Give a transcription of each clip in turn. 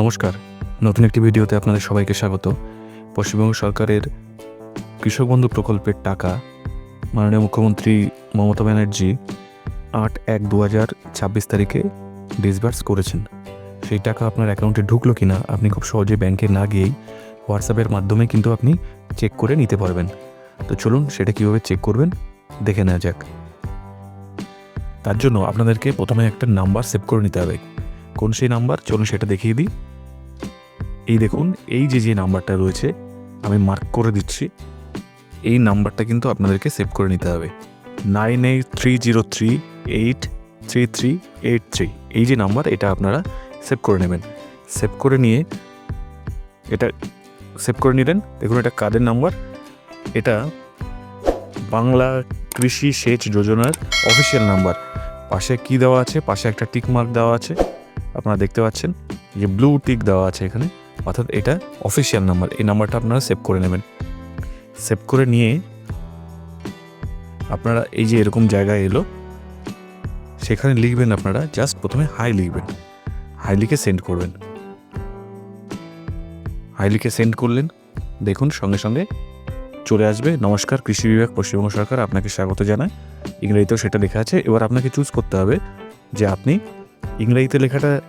নমস্কার। নতুন একটি ভিডিওতে আপনাদের সবাইকে স্বাগত। পশ্চিমবঙ্গ সরকারের কৃষক বন্ধু প্রকল্পের টাকা মাননীয় মুখ্যমন্ত্রী মমতা ব্যানার্জি আট এক দু হাজার ছাব্বিশ তারিখে ডিসবার্স করেছেন। সেই টাকা আপনার অ্যাকাউন্টে ঢুকলো কিনা আপনি খুব সহজে ব্যাংকে না গিয়েই হোয়াটসঅ্যাপের মাধ্যমে কিন্তু আপনি চেক করে নিতে পারবেন। তো চলুন সেটা কীভাবে চেক করবেন দেখে নেওয়া যাক। তার জন্য আপনাদেরকে প্রথমে একটা নাম্বার সেভ করে নিতে হবে। কোন সেই নাম্বার? চলুন সেটা দেখিয়ে দিই। এই দেখুন, এই যে যে নাম্বারটা রয়েছে, আমি মার্ক করে দিচ্ছি। এই নাম্বারটা কিন্তু আপনাদেরকে সেভ করে নিতে হবে। Nine eight three zero three eight three three eight three. এই যে নাম্বার, এটা আপনারা সেভ করে নেবেন। সেভ করে নিয়ে এটা সেভ করে নিলেন। দেখুন, এটা কাদের নাম্বার। এটা বাংলা কৃষি সেচ যোজনার অফিসিয়াল নাম্বার। পাশে কি দেওয়া আছে? পাশে একটা টিক মার্ক দেওয়া আছে। আপনারা দেখতে পাচ্ছেন যে ব্লু টিক দেওয়া আছে এখানে। অর্থাৎ এটা অফিসিয়াল নাম্বার এই নাম্বারটা আপনারা সেভ করে নেবেন। সেভ করে নিয়ে আপনারা এই যে এরকম জায়গায় এলো, সেখানে লিখবেন আপনারা জাস্ট প্রথমে হাই লিখবেন। হাই লিখে সেন্ড করবেন। হাই লিখে সেন্ড করলেন। দেখুন, সঙ্গে সঙ্গে চলে আসবে। নমস্কার, কৃষি বিভাগ, পশ্চিমবঙ্গ সরকার, আপনাকে স্বাগত জানায়। ইংরেজিতেও সেটা লেখা আছে। এবার আপনাকে চুজ করতে হবে যে আপনি ইংরেজিতে লেখাটা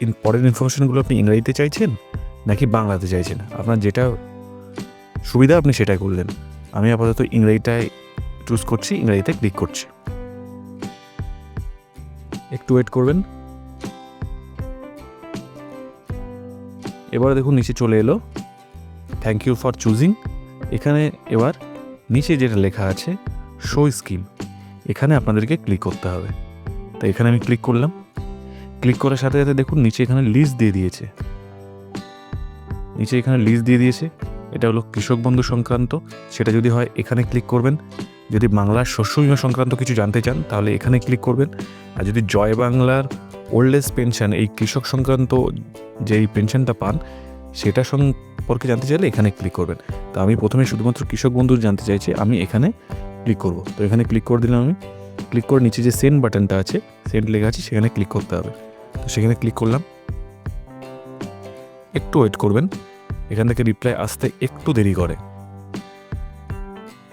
ইন পরের ইনফরমেশনগুলো আপনি ইংরাজিতে চাইছেন নাকি বাংলাতে চাইছেন? আপনার যেটা সুবিধা আপনি সেটাই করলেন। আমি আপাতত ইংরেজিটায় চুজ করছি, ইংরাজিতে ক্লিক করছি। একটু ওয়েট করবেন। এবার দেখুন নিচে চলে এলো। থ্যাংক ইউ ফর চুজিং এখানে এবার নিচে যেটা লেখা আছে শো স্কিম এখানে আপনাদেরকে ক্লিক করতে হবে। তো এখানে আমি ক্লিক করলাম। ক্লিক করার সাথে সাথে দেখুন নিচে এখানে লিস্ট দিয়ে দিয়েছে। নিচে এখানে লিস্ট দিয়ে দিয়েছে। এটা হলো কৃষক বন্ধু সংক্রান্ত। সেটা যদি হয় এখানে ক্লিক করবেন। যদি বাংলার শস্য বিমা সংক্রান্ত কিছু জানতে চান, তাহলে এখানে ক্লিক করবেন। আর যদি জয় বাংলার ওল্ড এজ পেনশন এই কৃষক সংক্রান্ত যেই পেনশনটা পান, সেটা সম্পর্কে জানতে চাইলে এখানে ক্লিক করবেন। তো আমি প্রথমে শুধুমাত্র কৃষক বন্ধু জানতে চাইছি, আমি এখানে ক্লিক করব। তো এখানে ক্লিক করে দিলাম আমি। ক্লিক করে নিচে যে সেন্ড বাটনটা আছে সেন্ড লেখা আছে, সেখানে ক্লিক করতে হবে। তো সেখানে ক্লিক করলাম। একটু ওয়েট করবেন। এখান থেকে রিপ্লাই আসতে একটু দেরি করে।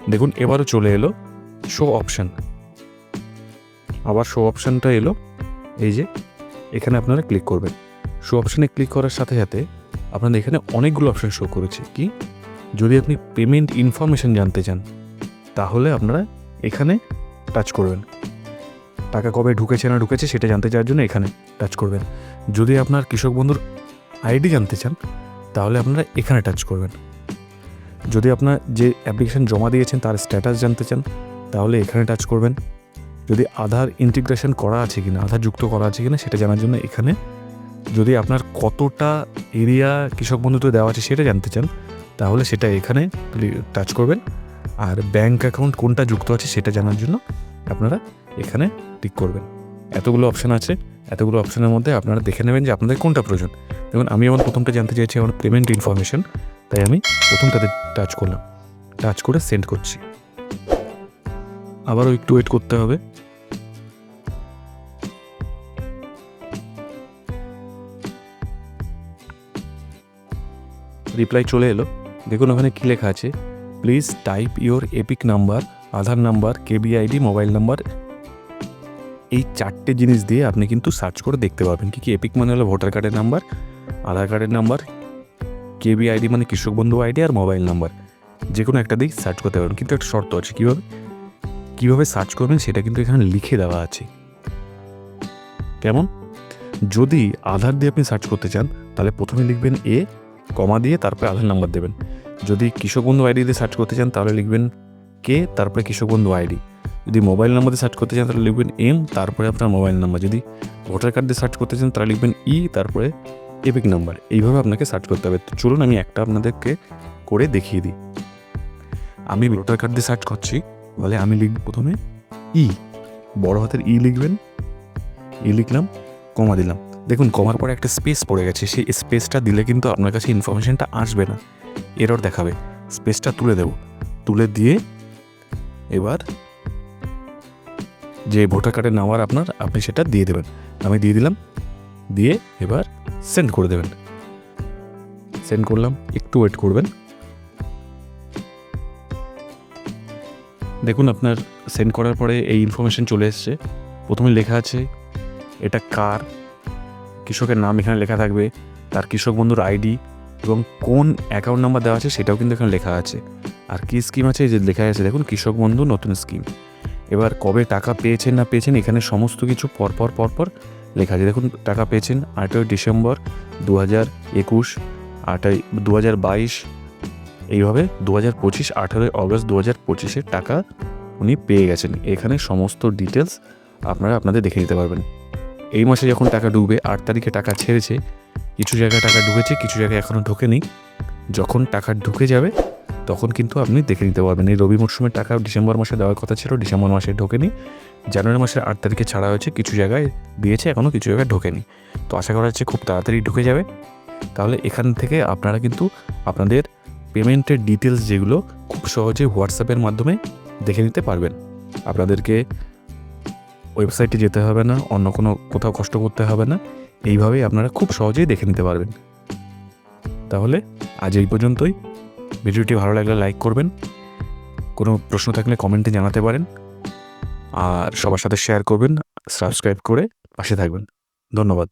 দেখুন, এবারও চলে এলো শো অপশান আবার শো অপশানটা এলো, এই যে, এখানে আপনারা ক্লিক করবেন। শো অপশানে ক্লিক করার সাথে সাথে আপনাদের এখানে অনেকগুলো অপশান শো করেছে। কি? যদি আপনি পেমেন্ট ইনফরমেশন জানতে চান, তাহলে আপনারা এখানে টাচ করবেন। টাকা কবে ঢুকেছে না ঢুকেছে সেটা জানতে চাওয়ার জন্য এখানে টাচ করবেন। যদি আপনার কৃষক বন্ধুর আইডি জানতে চান, তাহলে আপনারা এখানে টাচ করবেন। যদি আপনার যে অ্যাপ্লিকেশন জমা দিয়েছেন তার স্ট্যাটাস জানতে চান, তাহলে এখানে টাচ করবেন। যদি আধার ইন্টিগ্রেশন করা আছে কিনা, আধার যুক্ত করা আছে কিনা সেটা জানার জন্য এখানে যদি আপনার কতটা এরিয়া কৃষক বন্ধুতে দেওয়া আছে সেটা জানতে চান, তাহলে সেটা এখানে টাচ করবেন। আর ব্যাংক অ্যাকাউন্ট কোনটা যুক্ত আছে সেটা জানার জন্য আপনারা এখানে টিক করবেন। এতগুলো অপশান আছে, এতগুলো অপশানের মধ্যে আপনারা দেখে নেবেন যে আপনাদের কোনটা প্রয়োজন। দেখুন, আমি আমার প্রথমটা জানতে চাইছি, আমার পেমেন্ট ইনফরমেশন তাই আমি প্রথমটাতে টাচ করলাম। টাচ করে সেন্ড করছি। আবারও একটু ওয়েট করতে হবে। রিপ্লাই চলে এলো। দেখুন, ওখানে কী লেখা আছে? Please type your EPIC number Aadhaar number KBID mobile number, এই চারটে জিনিস দিয়ে আপনি কিন্তু সার্চ করে দেখতে পাবেন কি কি এপিক মানে হলো ভোটার কার্ডের নাম্বার, আধার কার্ডের নাম্বার কেবিআইডি মানে কৃষক বন্ধু আইডি আর মোবাইল নাম্বার। যে কোনো একটা দিক সার্চ করতে পারবেন, কিন্তু একটা শর্ত আছে, কীভাবে কীভাবে সার্চ করবেন সেটা কিন্তু এখানে লিখে দেওয়া আছে। কেমন? যদি আধার দিয়ে আপনি সার্চ করতে চান, তাহলে প্রথমে লিখবেন এ কমা দিয়ে তারপরে আধার নাম্বার দেবেন। যদি কৃষক বন্ধু আইডি দিয়ে সার্চ করতে চান, তাহলে লিখবেন কে, তারপরে কৃষক বন্ধু আইডি। যদি মোবাইল নাম্বার দিয়ে সার্চ করতে চান, তাহলে লিখবেন এম তারপরে আপনার মোবাইল নাম্বার। যদি ভোটার কার্ড দিয়ে সার্চ করতে চান, তাহলে লিখবেন ই তারপরে এপিক নাম্বার এইভাবে আপনাকে সার্চ করতে হবে। তো চলুন আমি একটা আপনাদেরকে করে দেখিয়ে দিই। আমি ভোটার কার্ড দিয়ে সার্চ করছি বলে আমি লিখব প্রথমে ই বড় হাতের ই লিখবেন। ই লিখলাম কমা দিলাম। দেখুন কমার পরে একটা স্পেস পড়ে গেছে। সেই স্পেসটা দিলে কিন্তু আপনার কাছে ইনফরমেশনটা আসবে না। এরর দেখাবে। স্পেসটা তুলে দেব। তুলে দিয়ে এবার যে ভোটার কার্ডের নাম্বার আপনার, আপনি সেটা দিয়ে দেবেন। আমি দিয়ে দিলাম, দিয়ে এবার সেন্ড করে দেবেন। সেন্ড করলাম, একটু ওয়েট করবেন। দেখুন, আপনার সেন্ড করার পরে এই ইনফরমেশন চলে এসছে। প্রথমে লেখা আছে, এটা কার? কৃষকের নাম এখানে লেখা থাকবে। তার কৃষক বন্ধুর আইডি এবং কোন অ্যাকাউন্ট নাম্বার দেওয়া আছে সেটাও কিন্তু এখানে লেখা আছে। আর কী স্কিম আছে? যে লেখা আছে, দেখুন, কৃষক বন্ধু, নতুন স্কিম এবার কবে টাকা পেয়েছেন না পেয়েছেন, এখানে সমস্ত কিছু পরপর পরপর লেখা আছে। দেখুন, টাকা পেয়েছেন আটই ডিসেম্বর দু হাজার একুশ, আটই দু হাজার বাইশ, এইভাবে দু হাজার পঁচিশ, আঠেরোই অগস্ট দু হাজার পঁচিশের টাকা উনি পেয়ে গেছেন। এখানে সমস্ত ডিটেলস আপনারা আপনাদের দেখে নিতে পারবেন। এই মাসে যখন টাকা ডুবে, আট তারিখে টাকা ছেড়েছে, কিছু জায়গায় টাকা ঢুকেছে কিছু জায়গায় এখনও ঢোকেনি। যখন টাকা ঢুকে যাবে তখন কিন্তু আপনি দেখে নিতে পারবেন। এই রবি মরশুমের টাকা ডিসেম্বর মাসে দেওয়ার কথা ছিল, ডিসেম্বর মাসে ঢোকেনি। জানুয়ারি মাসের আট তারিখে ছাড়া হয়েছে, কিছু জায়গায় দিয়েছে এখনও কিছু জায়গায় ঢোকেনি। তো আশা করা হচ্ছে খুব তাড়াতাড়ি ঢুকে যাবে। তাহলে এখান থেকে আপনারা কিন্তু আপনাদের পেমেন্টের ডিটেলস যেগুলো খুব সহজে হোয়াটসঅ্যাপের মাধ্যমে দেখে নিতে পারবেন। আপনাদেরকে ওয়েবসাইটে যেতে হবে না, অন্য কোনো কোথাও কষ্ট করতে হবে না। এইভাবেই আপনারা খুব সহজেই দেখে নিতে পারবেন। তাহলে আজ এই পর্যন্তই। ভিডিওটি ভালো লাগলে লাইক করবেন। কোনো প্রশ্ন থাকলে কমেন্টে জানাতে পারেন। আর সবার সাথে শেয়ার করবেন, সাবস্ক্রাইব করে পাশে থাকবেন। ধন্যবাদ।